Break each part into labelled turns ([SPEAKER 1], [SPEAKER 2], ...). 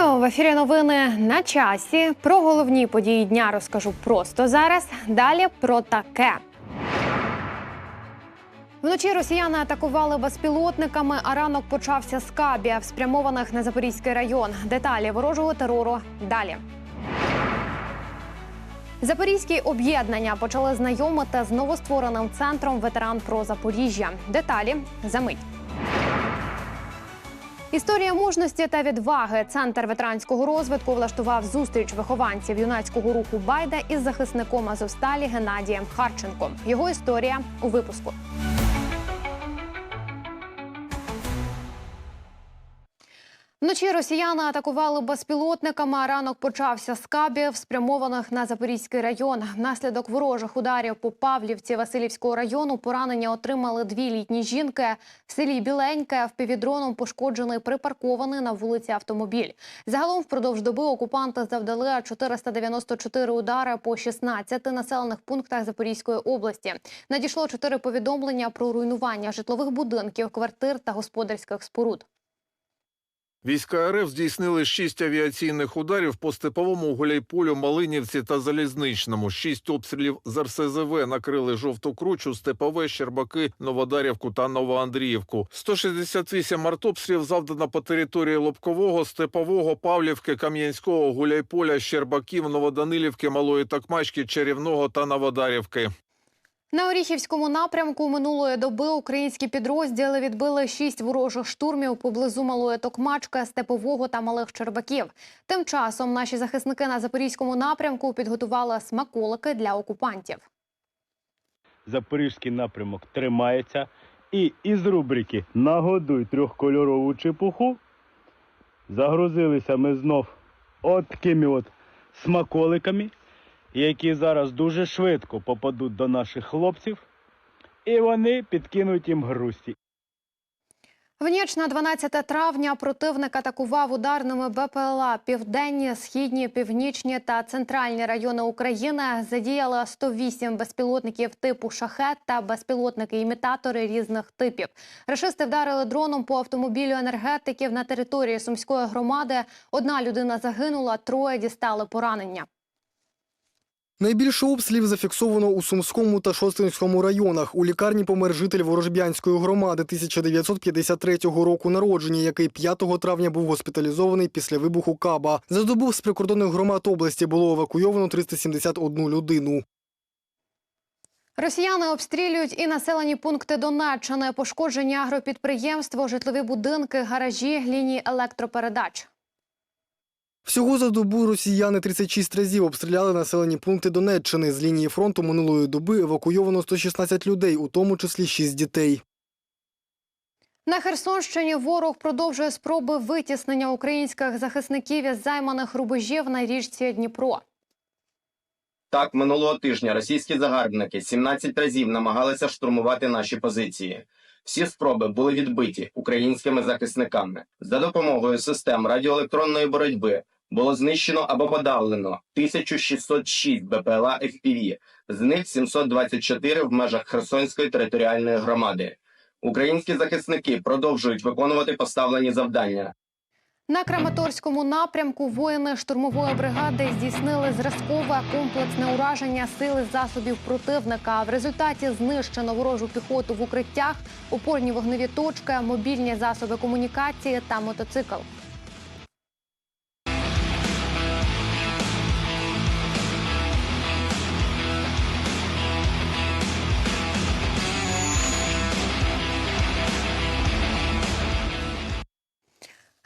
[SPEAKER 1] Вітаю в ефірі. Новини на часі. Про головні події дня розкажу просто зараз. Далі про таке. Вночі росіяни атакували безпілотниками, а ранок почався з кабів, спрямованих на Запорізький район. Деталі ворожого терору далі. Запорізькі об'єднання почали знайомити з новоствореним центром ветеран про Запоріжжя. Деталі за мить. Історія мужності та відваги. Центр ветеранського розвитку влаштував зустріч вихованців юнацького руху Байда із захисником Азовсталі Геннадієм Харченком. Його історія у випуску. Вночі росіяни атакували безпілотниками. а Ранок почався з кабів, спрямованих на Запорізький район. Внаслідок ворожих ударів по Павлівці Васильівського району поранення отримали дві літні жінки. В селі Біленьке впівдроном пошкоджений припаркований на вулиці автомобіль. Загалом впродовж доби окупанти завдали 494 удари по 16 населених пунктах Запорізької області. Надійшло чотири повідомлення про руйнування житлових будинків, квартир та господарських споруд.
[SPEAKER 2] Війська РФ здійснили шість авіаційних ударів по степовому Гуляйполю, Малинівці та Залізничному. Шість обстрілів з РСЗВ накрили жовту кручу, степове, Щербаки, Новодарівку та Новоандріївку. 168 артобстрілів завдано по території Лобкового, Степового, Павлівки, Кам'янського, Гуляйполя, Щербаків, Новоданилівки, Малої Такмачки, Чарівного та Новодарівки.
[SPEAKER 1] На Оріхівському напрямку минулої доби українські підрозділи відбили шість ворожих штурмів поблизу Малої Токмачки, Степового та Малих Чербаків. Тим часом наші захисники на Запорізькому напрямку підготували смаколики для окупантів.
[SPEAKER 3] Запорізький напрямок тримається. І із рубрики Нагодуй трьохкольорову чепуху загрузилися ми знов от такими от смаколиками, які зараз дуже швидко попадуть до наших хлопців, і вони підкинуть їм грусті.
[SPEAKER 1] В ніч на 12 травня противник атакував ударними БПЛА південні, східні, північні та центральні райони України. Задіяли 108 безпілотників типу шахет та безпілотники-імітатори різних типів. Рашисти вдарили дроном по автомобілю енергетиків на території сумської громади. Одна людина загинула, троє дістали поранення.
[SPEAKER 4] Найбільше обстрілів зафіксовано у Сумському та Шостинському районах. У лікарні помер житель Ворожбянської громади 1953 року народження, який 5 травня був госпіталізований після вибуху Каба. За добу з прикордонних громад області було евакуйовано 371 людину.
[SPEAKER 1] Росіяни обстрілюють і населені пункти Донеччини, пошкоджені агропідприємство, житлові будинки, гаражі, лінії електропередач.
[SPEAKER 4] Всього за добу росіяни 36 разів обстріляли населені пункти Донеччини. З лінії фронту минулої доби евакуйовано 116 людей, у тому числі 6 дітей.
[SPEAKER 1] На Херсонщині ворог продовжує спроби витіснення українських захисників із займаних рубежів на річці Дніпро.
[SPEAKER 5] Так, минулого тижня російські загарбники 17 разів намагалися штурмувати наші позиції. Всі спроби були відбиті українськими захисниками. За допомогою систем радіоелектронної боротьби було знищено або подавлено 1606 БПЛА FPV, з них 724 в межах Херсонської територіальної громади. Українські захисники продовжують виконувати поставлені завдання.
[SPEAKER 1] На Краматорському напрямку воїни штурмової бригади здійснили зразкове комплексне ураження сили засобів противника. В результаті знищено ворожу піхоту в укриттях, опорні вогневі точки, мобільні засоби комунікації та мотоцикл.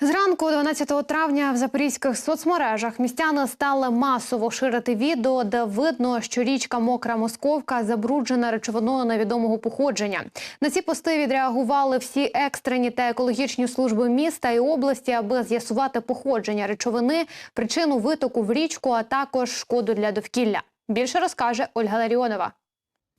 [SPEAKER 1] Зранку 12 травня в запорізьких соцмережах містяни стали масово ширити відео, де видно, що річка Мокра Московка забруджена речовиною невідомого походження. На ці пости відреагували всі екстрені та екологічні служби міста і області, аби з'ясувати походження речовини, причину витоку в річку, а також шкоду для довкілля. Більше розкаже Ольга Ларіонова.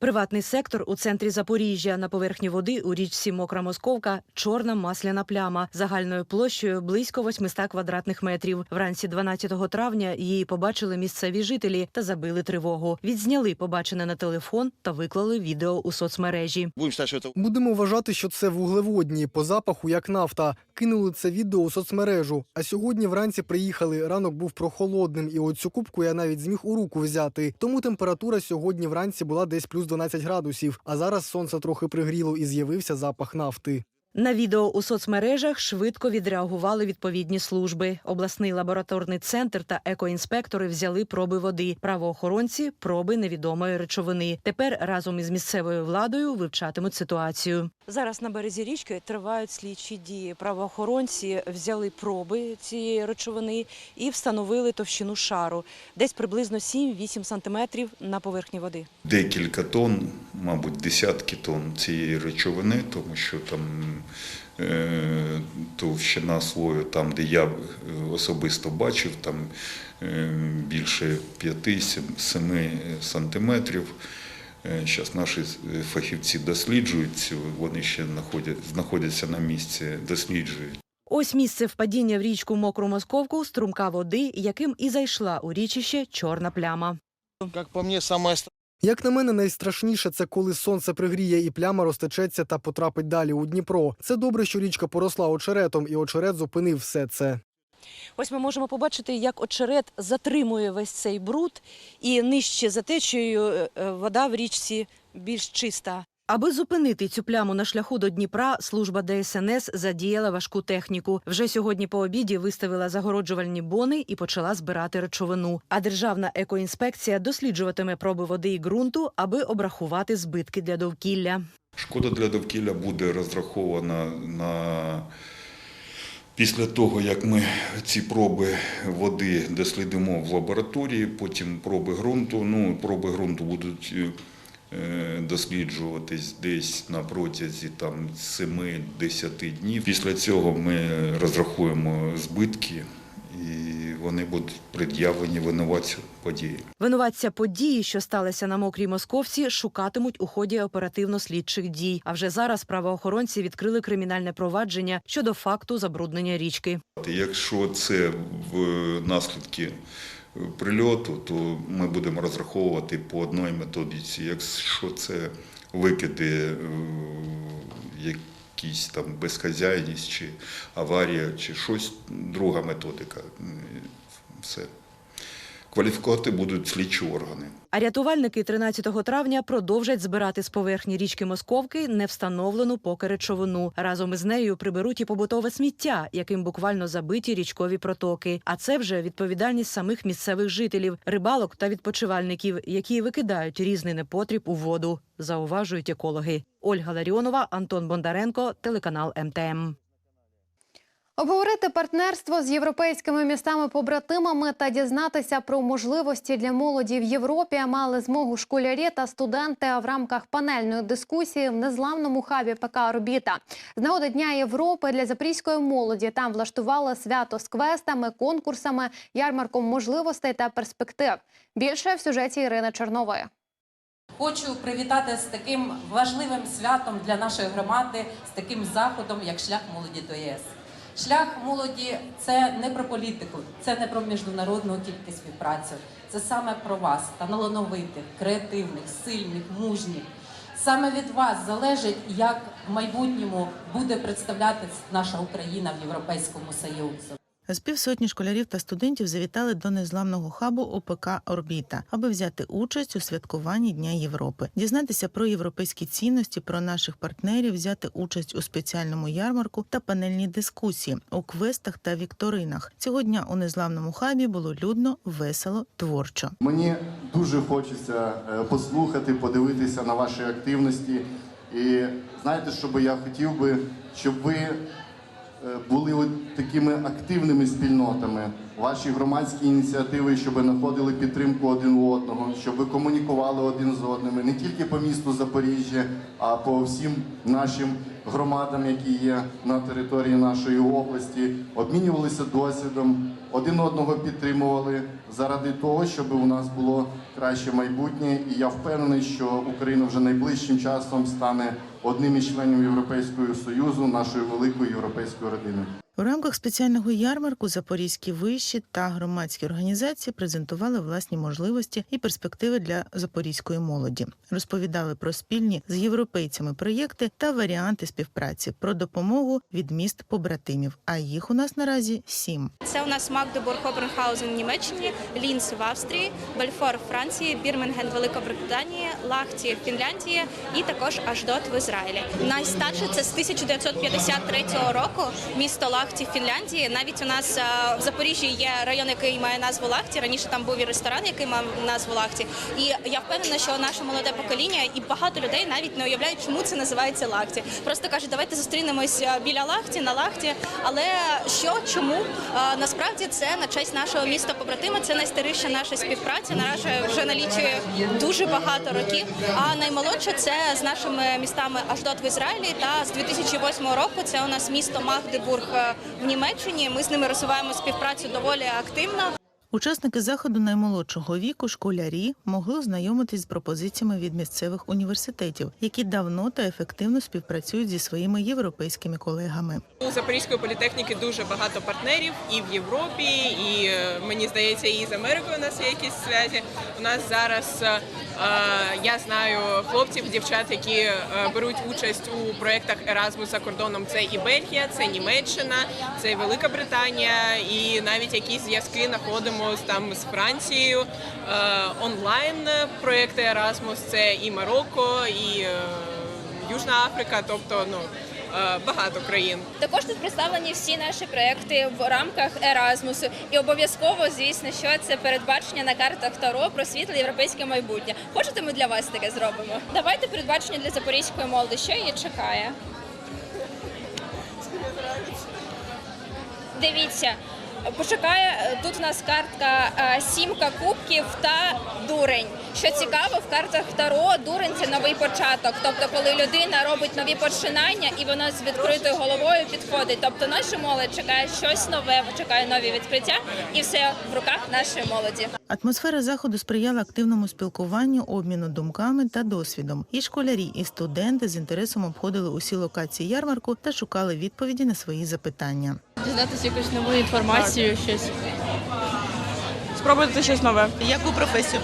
[SPEAKER 6] Приватний сектор у центрі Запоріжжя на поверхні води у річці Мокра Московка чорна масляна пляма загальною площею близько 800 квадратних метрів. Вранці 12 травня її побачили місцеві жителі та забили тривогу. Відзняли побачене на телефон та виклали відео у соцмережі.
[SPEAKER 7] Будем считать, что это
[SPEAKER 4] Будемо вважати, що це вуглеводні по запаху як нафта. Кинули це відео у соцмережу. А сьогодні вранці приїхали. Ранок був прохолодним, і оцю кубку я навіть зміг у руку взяти. Тому температура сьогодні вранці була десь плюс 12 градусів. А зараз сонце трохи пригріло і з'явився запах нафти.
[SPEAKER 6] На відео у соцмережах швидко відреагували відповідні служби. Обласний лабораторний центр та екоінспектори взяли проби води. Правоохоронці проби невідомої речовини. Тепер разом із місцевою владою вивчатимуть ситуацію. Зараз на березі річки тривають слідчі дії. Правоохоронці взяли проби цієї речовини і встановили товщину шару, десь приблизно 7-8 сантиметрів на поверхні води.
[SPEAKER 8] декілька тонн, мабуть, десятки тонн цієї речовини, тому що там товщина слою, там, де я е, особисто бачив, там е, більше 5-7 сантиметрів. Зараз наші е, фахівці досліджують, цю, вони ще знаходяться на місці, досліджують.
[SPEAKER 6] Ось місце впадіння в річку Мокру Московку, струмка води, яким і зайшла у річище чорна пляма.
[SPEAKER 7] Как по мне, самое
[SPEAKER 4] Як на мене, найстрашніше це коли сонце пригріє і пляма розтечеться та потрапить далі у Дніпро. Це добре, що річка поросла очеретом, і очерет зупинив все це.
[SPEAKER 6] Ось ми можемо побачити, як очерет затримує весь цей бруд, і нижче за течією е, е, вода в річці більш чиста. Аби зупинити цю пляму на шляху до Дніпра, служба ДСНС задіяла важку техніку. Вже сьогодні по обіді виставила загороджувальні бони і почала збирати речовину. А державна екоінспекція досліджуватиме проби води і ґрунту, аби обрахувати збитки для довкілля.
[SPEAKER 8] Шкода для довкілля буде розрахована на після того, як ми ці проби води дослідимо в лабораторії, потім проби ґрунту. Ну, проби ґрунту будуть досліджуватись десь на протязі там 7-10 днів. Після цього ми розрахуємо збитки і вони будуть пред'явлені винуватцю події.
[SPEAKER 6] Винуватця події, що сталися на мокрій московці, шукатимуть у ході оперативно-слідчих дій. А вже зараз правоохоронці відкрили кримінальне провадження щодо факту забруднення річки.
[SPEAKER 8] Якщо це в наслідки прильоту, то ми будемо розраховувати по одній методиці. Якщо це викиди, е, якісь там безхазяйність чи аварія, чи щось, друга методика. Все. Кваліфікувати будуть слідчі органи.
[SPEAKER 6] А рятувальники 13 травня продовжать збирати з поверхні річки Московки невстановлену поки речовину. Разом із нею приберуть і побутове сміття, яким буквально забиті річкові протоки. А це вже відповідальність самих місцевих жителів, рибалок та відпочивальників, які викидають різний непотріб у воду. Зауважують екологи. Ольга Ларіонова, Антон Бондаренко, телеканал МТМ.
[SPEAKER 1] Обговорити партнерство з європейськими містами-побратимами та дізнатися про можливості для молоді в Європі мали змогу школярі та студенти в рамках панельної дискусії в незламному хабі ПК «Орбіта». З нагоди Дня Європи для запорізької молоді там влаштували свято з квестами, конкурсами, ярмарком можливостей та перспектив. Більше в сюжеті Ірини Чернової.
[SPEAKER 9] Хочу привітати з таким важливим святом для нашої громади, з таким заходом, як шлях молоді до ЄС. Шлях молоді це не про політику, це не про міжнародну тільки співпрацю. Це саме про вас, талановитих, креативних, сильних, мужніх. Саме від вас залежить, як в майбутньому буде представляти наша Україна в Європейському Союзі.
[SPEAKER 10] З півсотні школярів та студентів завітали до незламного хабу ОПК Орбіта, аби взяти участь у святкуванні Дня Європи, дізнатися про європейські цінності, про наших партнерів, взяти участь у спеціальному ярмарку та панельній дискусії у квестах та вікторинах. Цього дня у незламному хабі було людно, весело, творчо.
[SPEAKER 11] Мені дуже хочеться е, послухати, подивитися на ваші активності. І знаєте, що би я хотів би, щоб ви були от такими активними спільнотами, ваші громадські ініціативи, щоб знаходили підтримку один у одного, щоб ви комунікували один з одним, не тільки по місту Запоріжжя, а по всім нашим громадам, які є на території нашої області, обмінювалися досвідом, один одного підтримували заради того, щоб у нас було краще майбутнє. І я впевнений, що Україна вже найближчим часом стане одним із членів Європейського союзу, нашої великої європейської родини.
[SPEAKER 10] У рамках спеціального ярмарку запорізькі виші та громадські організації презентували власні можливості і перспективи для запорізької молоді. Розповідали про спільні з європейцями проєкти та варіанти співпраці про допомогу від міст побратимів. А їх у нас наразі сім.
[SPEAKER 7] Це у нас Магдебург, Обернхаузен в Німеччині, Лінц в Австрії, Бельфор в Франції, Бірменген Великобританії, Лахті в Фінляндії і також Аждот в Ізраїлі. Найстарше це з 1953 року місто Лахті в Фінляндії. Навіть у нас в Запоріжжі є район, який має назву Лахті. Раніше там був і ресторан, який мав назву Лахті. І я впевнена, що наше молоде покоління і багато людей навіть не уявляють, чому це називається Лахті. Просто кажуть, давайте зустрінемось біля Лахті на Лахті. Але що, чому насправді це на честь нашого міста побратима. Це найстаріша наша співпраця. Наразі вже налічує дуже багато років. А наймолодше це з нашими містами Аждот в Ізраїлі та з 2008 року це у нас місто Магдебург е, в Німеччині. Ми з ними розвиваємо співпрацю доволі активно.
[SPEAKER 10] Учасники заходу наймолодшого віку, школярі, могли ознайомитись з пропозиціями від місцевих університетів, які давно та ефективно співпрацюють зі своїми європейськими колегами.
[SPEAKER 12] У Запорізької політехніки дуже багато партнерів і в Європі, і е, мені здається, і з Америкою у нас є якісь зв'язі. У нас зараз е, я знаю хлопців, дівчат, які е, беруть участь у проєктах Erasmus за кордоном. Це і Бельгія, це Німеччина, це і Велика Британія, і навіть якісь зв'язки знаходимо з там з Францією. Е, Онлайн проєкти Erasmus – це і Марокко, і е, Южна Африка, тобто ну е, багато країн.
[SPEAKER 7] Також тут представлені всі наші проекти в рамках Еразмусу. І обов'язково, звісно, що це передбачення на картах Таро про світле європейське майбутнє. Хочете, ми для вас таке зробимо? Давайте передбачення для запорізької молоді. Що її чекає? Дивіться. Почекає тут у нас картка е, сімка кубків та дурень. Що цікаво, в картах Таро дурень це новий початок. Тобто, коли людина робить нові починання і вона з відкритою головою підходить. Тобто, наша молодь чекає щось нове, чекає нові відкриття, і все в руках нашої молоді.
[SPEAKER 10] Атмосфера заходу сприяла активному спілкуванню, обміну думками та досвідом. І школярі, і студенти з інтересом обходили усі локації ярмарку та шукали відповіді на свої запитання.
[SPEAKER 7] Дізнатися якусь нову інформацію, щось.
[SPEAKER 12] Спробуйте щось нове.
[SPEAKER 10] Яку професію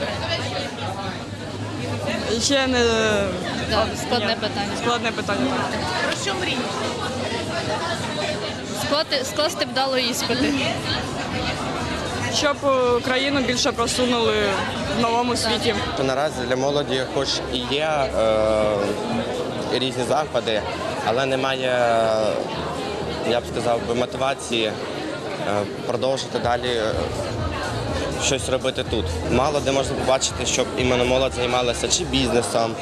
[SPEAKER 12] Ще не
[SPEAKER 7] Складне питання.
[SPEAKER 12] складне питання.
[SPEAKER 10] про що мрієте?
[SPEAKER 7] Скласти, скласти вдало іспити.
[SPEAKER 12] Щоб країну більше просунули в новому світі.
[SPEAKER 5] То наразі для молоді, хоч і є е, різні заходи, але немає, я б сказав, би, мотивації е, продовжити далі е, щось робити тут. Мало де можна побачити, щоб іменно молодь займалася чи бізнесом,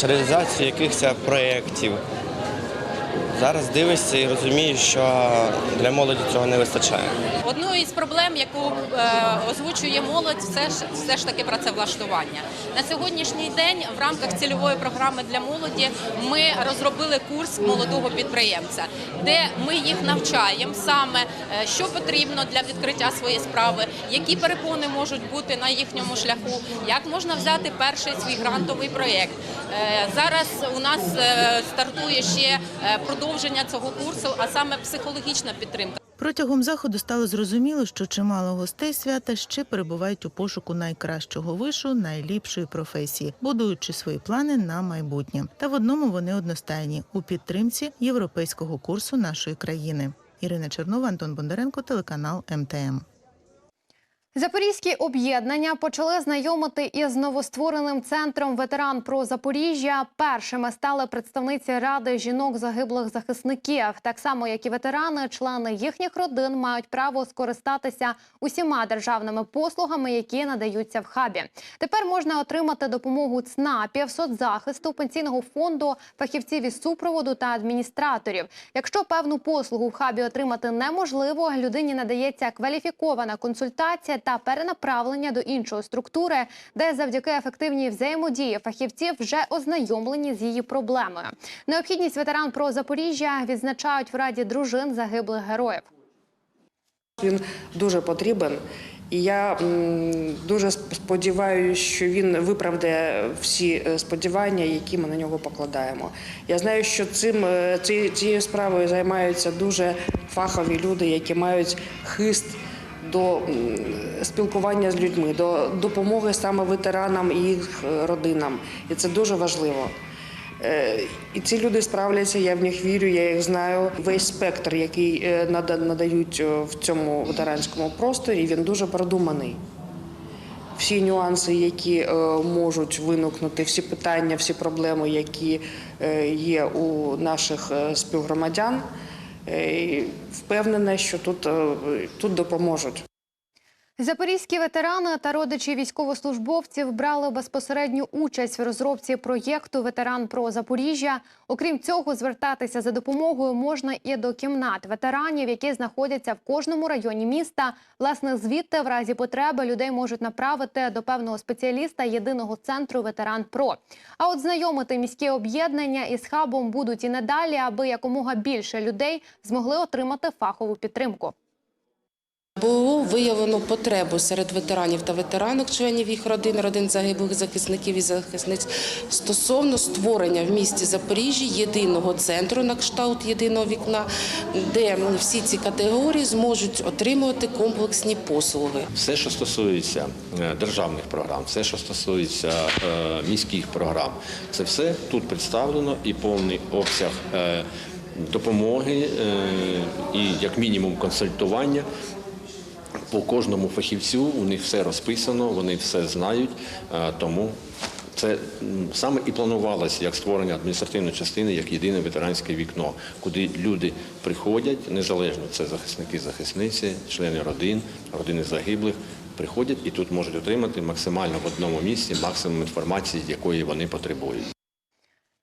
[SPEAKER 5] чи реалізацією якихось проєктів. Зараз дивишся і розумієш, що для молоді цього не вистачає.
[SPEAKER 9] Одною із проблем, яку е, озвучує молодь, все ж все ж таки працевлаштування. На сьогоднішній день в рамках цільової програми для молоді ми розробили курс молодого підприємця, де ми їх навчаємо саме, е, що потрібно для відкриття своєї справи, які перепони можуть бути на їхньому шляху, як можна взяти перший свій грантовий проєкт. Е, Зараз у нас стартує ще е, продовження цього курсу, а саме психологічна підтримка.
[SPEAKER 10] Протягом заходу стало зрозуміло, що чимало гостей свята ще перебувають у пошуку найкращого вишу, найліпшої професії, будуючи свої плани на майбутнє. Та в одному вони одностайні у підтримці європейського курсу нашої країни. Ірина Чернова, Антон Бондаренко, телеканал МТМ.
[SPEAKER 1] Запорізькі об'єднання почали знайомити із новоствореним центром ветеран про Запоріжжя. Першими стали представниці ради жінок загиблих захисників. Так само, як і ветерани, члени їхніх родин мають право скористатися усіма державними послугами, які надаються в хабі. Тепер можна отримати допомогу ЦНАПів, соцзахисту, пенсійного фонду, фахівців із супроводу та адміністраторів. Якщо певну послугу в хабі отримати неможливо, людині надається кваліфікована консультація та перенаправлення до іншої структури, де завдяки ефективній взаємодії фахівців вже ознайомлені з її проблемою. Необхідність ветеран про Запоріжжя відзначають в раді дружин загиблих героїв.
[SPEAKER 13] Він дуже потрібен, і я дуже сподіваюся, що він виправдає всі е, сподівання, які ми на нього покладаємо. Я знаю, що цим е, ці- цією справою займаються дуже фахові люди, які мають хист. До спілкування з людьми, до допомоги саме ветеранам і їх е, родинам, і це дуже важливо. Е, І ці люди справляться, я в них вірю, я їх знаю. Весь спектр, який е, надають в цьому ветеранському просторі, він дуже продуманий. Всі нюанси, які можуть виникнути, всі питання, всі проблеми, які є у наших співгромадян, і впевнена, що тут, е, тут допоможуть.
[SPEAKER 1] Запорізькі ветерани та родичі військовослужбовців брали безпосередню участь в розробці проєкту Ветеран про Запоріжжя. Окрім цього, звертатися за допомогою можна і до кімнат ветеранів, які знаходяться в кожному районі міста. Власне, звідти в разі потреби людей можуть направити до певного спеціаліста єдиного центру Ветеран Про. А от знайомити міські об'єднання із хабом будуть і надалі, аби якомога більше людей змогли отримати фахову підтримку.
[SPEAKER 14] Було виявлено потребу серед ветеранів та ветеранок, членів їх родин, родин загиблих захисників і захисниць стосовно створення в місті Запоріжжя єдиного центру на кшталт єдиного вікна, де всі ці категорії зможуть отримувати комплексні послуги.
[SPEAKER 15] Все, що стосується е, державних програм, все, що стосується е, міських програм, це все тут представлено і повний обсяг е, допомоги і як мінімум консультування. По кожному фахівцю у них все розписано, вони все знають, е, тому це саме і планувалося як створення адміністративної частини, як єдине ветеранське вікно, куди люди приходять, незалежно це захисники, захисниці, члени родин, родини загиблих, приходять і тут можуть отримати максимально в одному місці максимум інформації, якої вони потребують.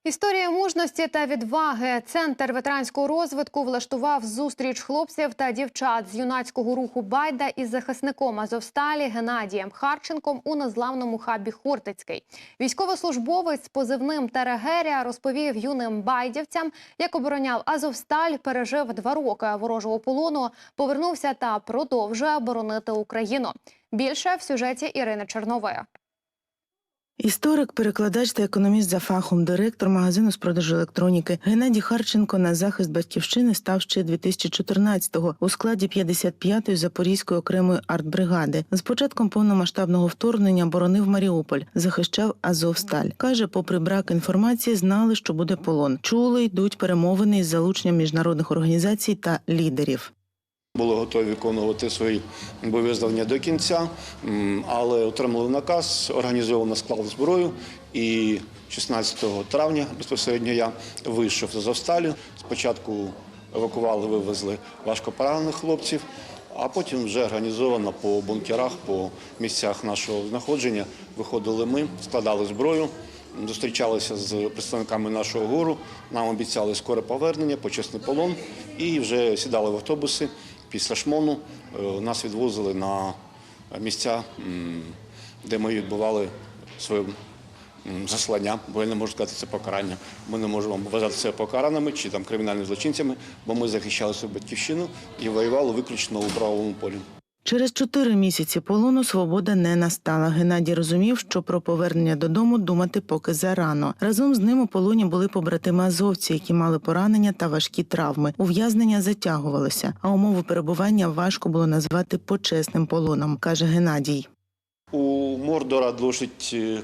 [SPEAKER 1] Історія мужності та відваги. Центр ветеранського розвитку влаштував зустріч хлопців та дівчат з юнацького руху Байда із захисником Азовсталі Геннадієм Харченком у незламному хабі Хортицький. Військовослужбовець з позивним Терегерія розповів юним байдівцям, як обороняв Азовсталь, пережив два роки ворожого полону, повернувся та продовжує боронити Україну. Більше в сюжеті Ірини Чернової.
[SPEAKER 10] Історик, перекладач та економіст за фахом, директор магазину з продажу електроніки Геннадій Харченко на захист батьківщини став ще 2014-го у складі 55-ї Запорізької окремої артбригади. З початком повномасштабного вторгнення боронив Маріуполь, захищав Азовсталь. каже, попри брак інформації, знали, що буде полон. Чули, йдуть перемовини із залученням міжнародних організацій та лідерів.
[SPEAKER 16] Були готові виконувати свої обов'язання до кінця, але отримали наказ, організовано склад зброю. І 16 травня безпосередньо я вийшов з Азовсталі. Спочатку евакували, вивезли важкопоранених хлопців, а потім вже організовано по бункерах, по місцях нашого знаходження. Виходили ми, складали зброю. Зустрічалися з представниками нашого гору. Нам обіцяли скоре повернення, почесний полон, і вже сідали в автобуси. Після шмону е, нас відвозили на місця, де ми відбували своє заслання, бо я не можу сказати це покарання. Ми не можемо вважати це покараними чи там кримінальними злочинцями, бо ми захищали свою батьківщину і воювали виключно у правовому полі.
[SPEAKER 10] Через чотири місяці полону свобода не настала. Геннадій розумів, що про повернення додому думати поки зарано. Разом з ним у полоні були побратими азовці, які мали поранення та важкі травми. Ув'язнення затягувалося, а умови перебування важко було назвати почесним полоном, каже Геннадій.
[SPEAKER 16] У Мордора досить е,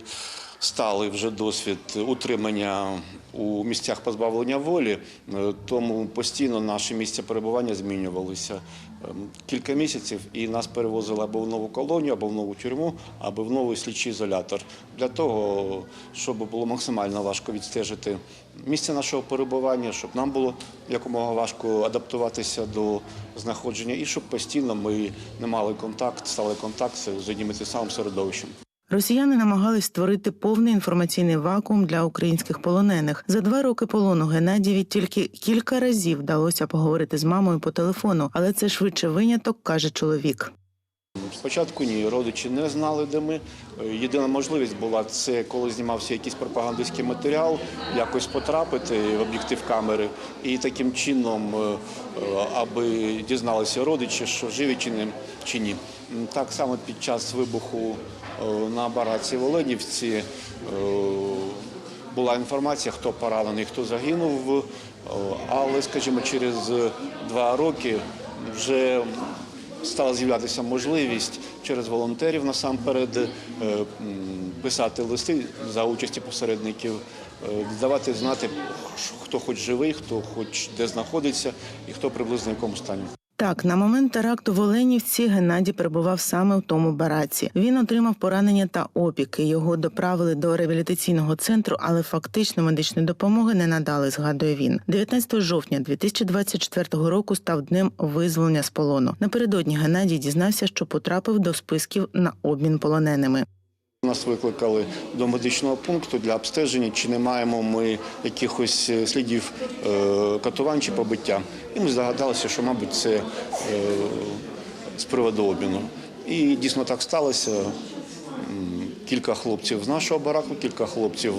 [SPEAKER 16] сталий вже досвід утримання у місцях позбавлення волі, е, тому постійно наші місця перебування змінювалися Ем, кілька місяців, і нас перевозили або в нову колонію, або в нову тюрму, або в новий слідчий ізолятор для того, щоб було максимально важко відстежити місце нашого перебування, щоб нам було якомога важко адаптуватися до знаходження, і щоб постійно ми не мали контакт, стали контакт з одним і тим самим середовищем.
[SPEAKER 10] Росіяни намагались створити повний інформаційний вакуум для українських полонених. За два роки полону Геннадієві тільки кілька разів вдалося поговорити з мамою по телефону, але це швидше виняток, каже чоловік.
[SPEAKER 16] Спочатку ні, родичі не знали, де ми. Е, Єдина можливість була це, коли знімався якийсь пропагандистський матеріал, якось потрапити в об'єктив камери і таким чином, е, е, аби дізналися родичі, що живі чи не чи ні. Так само під час вибуху на бараці в Оленівці е, була інформація, хто поранений, хто загинув. Е, Але, скажімо, через два роки вже стала з'являтися можливість через волонтерів насамперед е, писати листи за участі посередників, е, давати знати, хто хоч живий, хто хоч де знаходиться і хто приблизно в якому стані.
[SPEAKER 10] Так, на момент теракту в Оленівці Геннадій перебував саме в тому бараці. Він отримав поранення та опіки. Його доправили до реабілітаційного центру, але фактично медичної допомоги не надали. Згадує він. 19 жовтня 2024 року став днем визволення з полону. Напередодні Геннадій дізнався, що потрапив до списків на обмін полоненими.
[SPEAKER 16] Нас викликали до медичного пункту для обстеження, чи не маємо ми якихось е, слідів е, катувань чи побиття. І ми здогадалися, що, мабуть, це е, з приводу обміну. І дійсно так сталося. Кілька хлопців з нашого бараку, кілька хлопців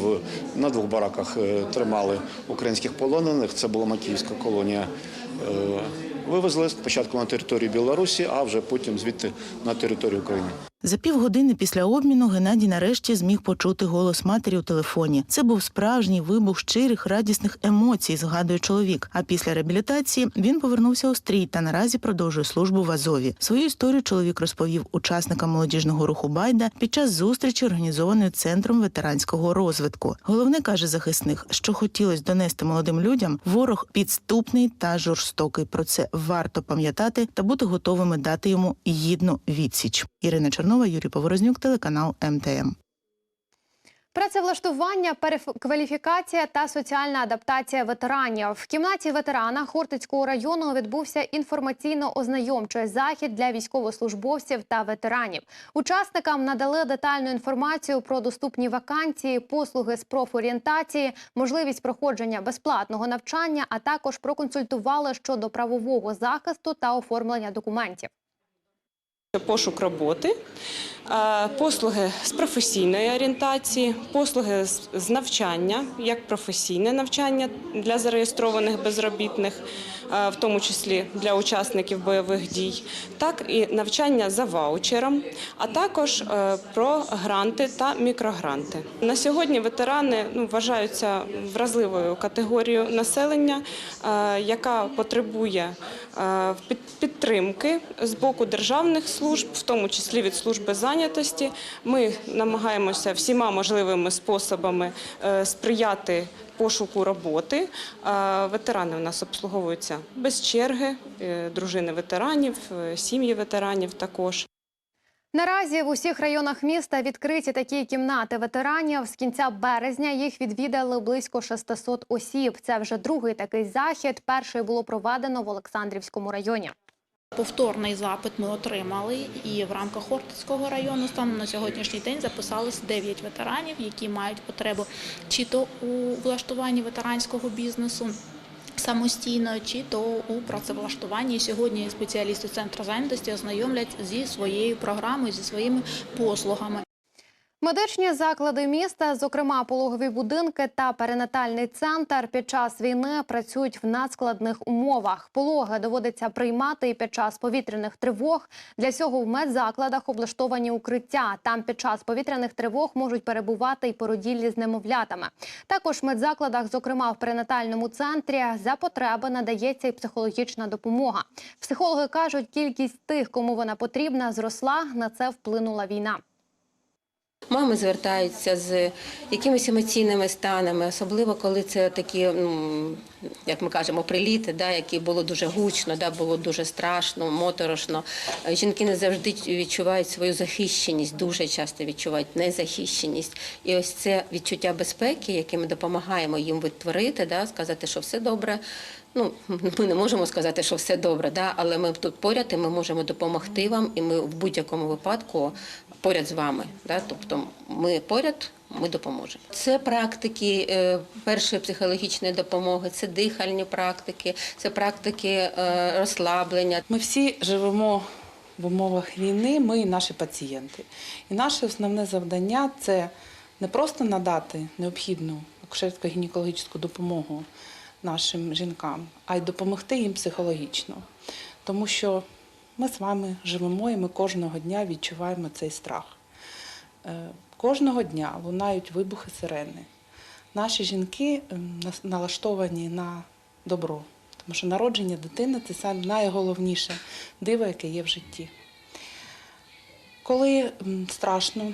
[SPEAKER 16] на двох бараках тримали українських полонених. Це була Макіївська колонія. Вивезли спочатку на територію Білорусі, а вже потім звідти на територію України.
[SPEAKER 10] За півгодини після обміну Геннадій нарешті зміг почути голос матері у телефоні. Це був справжній вибух щирих радісних емоцій, згадує чоловік. А після реабілітації він повернувся у стрій та наразі продовжує службу в Азові. Свою історію чоловік розповів учасникам молодіжного руху Байда під час зустрічі, організованої центром ветеранського розвитку. Головне каже захисник, що хотілося донести молодим людям, ворог підступний та жорстокий. Про це варто пам'ятати та бути готовими дати йому гідну відсіч. Ірина Чернова, Юрій Поворознюк, телеканал МТМ.
[SPEAKER 1] Працевлаштування, перекваліфікація та соціальна адаптація ветеранів. В кімнаті ветерана Хортицького району відбувся інформаційно-ознайомчий захід для військовослужбовців та ветеранів. Учасникам надали детальну інформацію про доступні вакансії, послуги з профорієнтації, можливість проходження безплатного навчання, а також проконсультували щодо правового захисту та оформлення документів.
[SPEAKER 17] Пошук роботи, е, послуги з професійної орієнтації, послуги з- навчання, як професійне навчання для зареєстрованих безробітних, е, в тому числі для учасників бойових дій, так і навчання за ваучером, а також е, про гранти та мікрогранти. На сьогодні ветерани ну, вважаються вразливою категорією населення, яка потребує підтримки з боку державних служб, в тому числі від служби зайнятості. Ми намагаємося всіма можливими способами е, сприяти пошуку роботи. Е, Ветерани у нас обслуговуються без черги, е, дружини ветеранів, сім'ї ветеранів також.
[SPEAKER 1] Наразі в усіх районах міста відкриті такі кімнати ветеранів. З кінця березня їх відвідали близько 600 осіб. Це вже другий такий захід. Перший було проведено в Олександрівському районі.
[SPEAKER 18] Повторний запит ми отримали, і в рамках Хортицького району станом на сьогоднішній день записались 9 ветеранів, які мають потребу чи то у влаштуванні ветеранського бізнесу. Самостійно чи то у працевлаштуванні сьогодні спеціалісти центру зайнятості ознайомлять зі своєю програмою, зі своїми послугами.
[SPEAKER 1] Медичні заклади міста, зокрема пологові будинки та перинатальний центр, під час війни працюють в надскладних умовах. Пологи доводиться приймати і під час повітряних тривог. Для цього в медзакладах облаштовані укриття. Там під час повітряних тривог можуть перебувати і породіллі з немовлятами. Також в медзакладах, зокрема в перинатальному центрі, за потреби надається і психологічна допомога. Психологи кажуть, кількість тих, кому вона потрібна, зросла. На це вплинула війна.
[SPEAKER 19] Мами звертаються з якимись емоційними станами, особливо коли це такі, ну, як ми кажемо, приліти, які було дуже гучно, було дуже страшно, моторошно. Жінки не завжди відчувають свою захищеність, дуже часто відчувають незахищеність. І ось це відчуття безпеки, яке ми допомагаємо їм відтворити, сказати, що все добре. Ну, ми не можемо сказати, що все добре, да, але ми тут поряд і ми можемо допомогти вам, і ми в будь-якому випадку поряд з вами. Да? Тобто ми поряд, ми допоможемо. Це практики е, першої психологічної допомоги, це дихальні практики, це практики е, розслаблення.
[SPEAKER 20] Ми всі живемо в умовах війни ми і наші пацієнти. І наше основне завдання це не просто надати необхідну акушерсько-гінекологічну допомогу нашим жінкам, а й допомогти їм психологічно. Тому що ми з вами живемо і ми кожного дня відчуваємо цей страх. Е, Кожного дня лунають вибухи сирени. Наші жінки ем, налаштовані на добро, тому що народження дитини це найголовніше диво, яке є в житті. Коли страшно,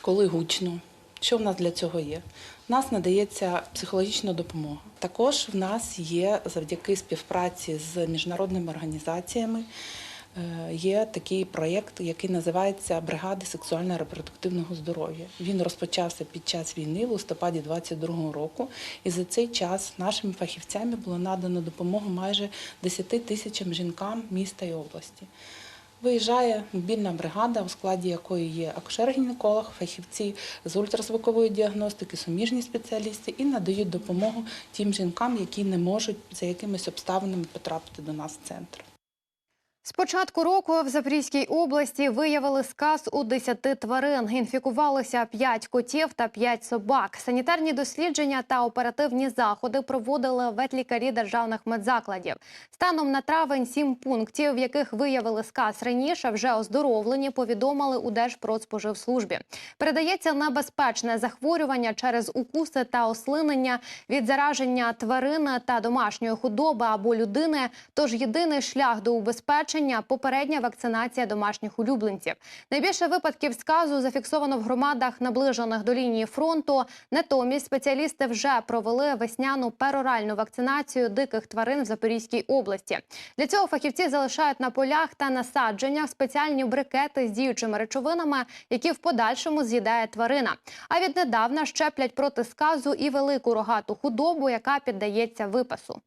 [SPEAKER 20] коли гучно, що в нас для цього є? В нас надається психологічна допомога. Також в нас є завдяки співпраці з міжнародними організаціями. е, Є такий проєкт, який називається Бригади сексуально-репродуктивного здоров'я. Він розпочався під час війни в листопаді 22-го року, і за цей час нашими фахівцями було надано допомогу майже 10 тисячам жінкам міста і області. Виїжджає мобільна бригада, у складі якої є акушер-гінеколог, фахівці з ультразвукової діагностики, суміжні спеціалісти і надають допомогу тим жінкам, які не можуть за якимись обставинами потрапити до нас в центр.
[SPEAKER 1] З початку року в Запорізькій області виявили сказ у 10 тварин. Інфікувалося 5 котів та 5 собак. Санітарні дослідження та оперативні заходи проводили ветлікарі державних медзакладів. Станом на травень 7 пунктів, в яких виявили сказ раніше, вже оздоровлені, повідомили у Держпродспоживслужбі. Передається небезпечне захворювання через укуси та ослинення від зараження тварини та домашньої худоби або людини. Тож єдиний шлях до убезпечення попередня вакцинація домашніх улюбленців. Найбільше випадків сказу зафіксовано в громадах, наближених до лінії фронту. Натомість спеціалісти вже провели весняну пероральну вакцинацію диких тварин в Запорізькій області. Для цього фахівці залишають на полях та насадженнях спеціальні брикети з діючими речовинами, які в подальшому з'їдає тварина. А віднедавна щеплять проти сказу і велику рогату худобу, яка піддається випасу.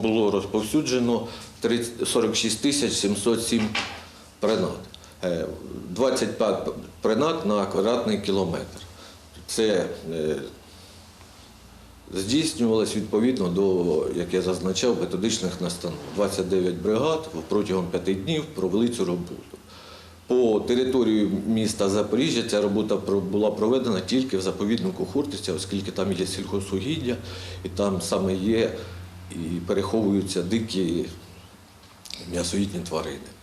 [SPEAKER 21] Було розповсюджено 46 тисяч 707 пренат. Е, 25 пренат на квадратний кілометр. Це е, здійснювалось відповідно до, як я зазначав, методичних настанов. 29 бригад протягом 5 днів провели цю роботу. По території міста Запоріжжя ця робота була проведена тільки в заповіднику Хортиця, оскільки там є сільхозугіддя, і там саме є і переховуються дикі м'ясоїдні тварини.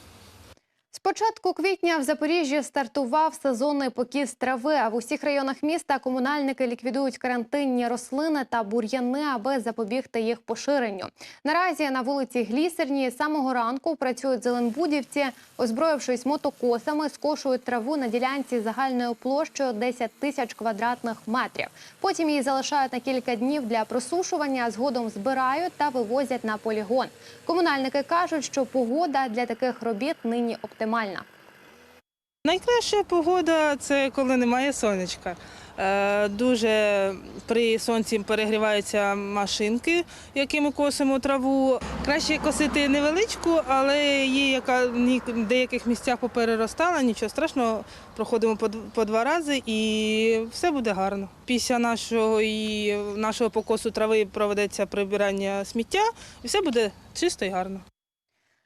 [SPEAKER 1] Початку квітня в Запоріжжі стартував сезонний покіс трави. А в усіх районах міста комунальники ліквідують карантинні рослини та бур'яни, аби запобігти їх поширенню. Наразі на вулиці Глісерній з самого ранку працюють зеленбудівці, озброївшись мотокосами, скошують траву на ділянці загальною площею 10 тисяч квадратних метрів. Потім її залишають на кілька днів для просушування, а згодом збирають та вивозять на полігон. Комунальники кажуть, що погода для таких робіт нині оптимальна.
[SPEAKER 22] Найкраща погода це коли немає сонечка. Е, Дуже при сонці перегріваються машинки, якими косимо траву. Краще косити невеличку, але є яка в деяких місцях попереростала, нічого страшного, проходимо по два рази і все буде гарно. Після нашого і нашого покосу трави проведеться прибирання сміття, і все буде чисто і гарно.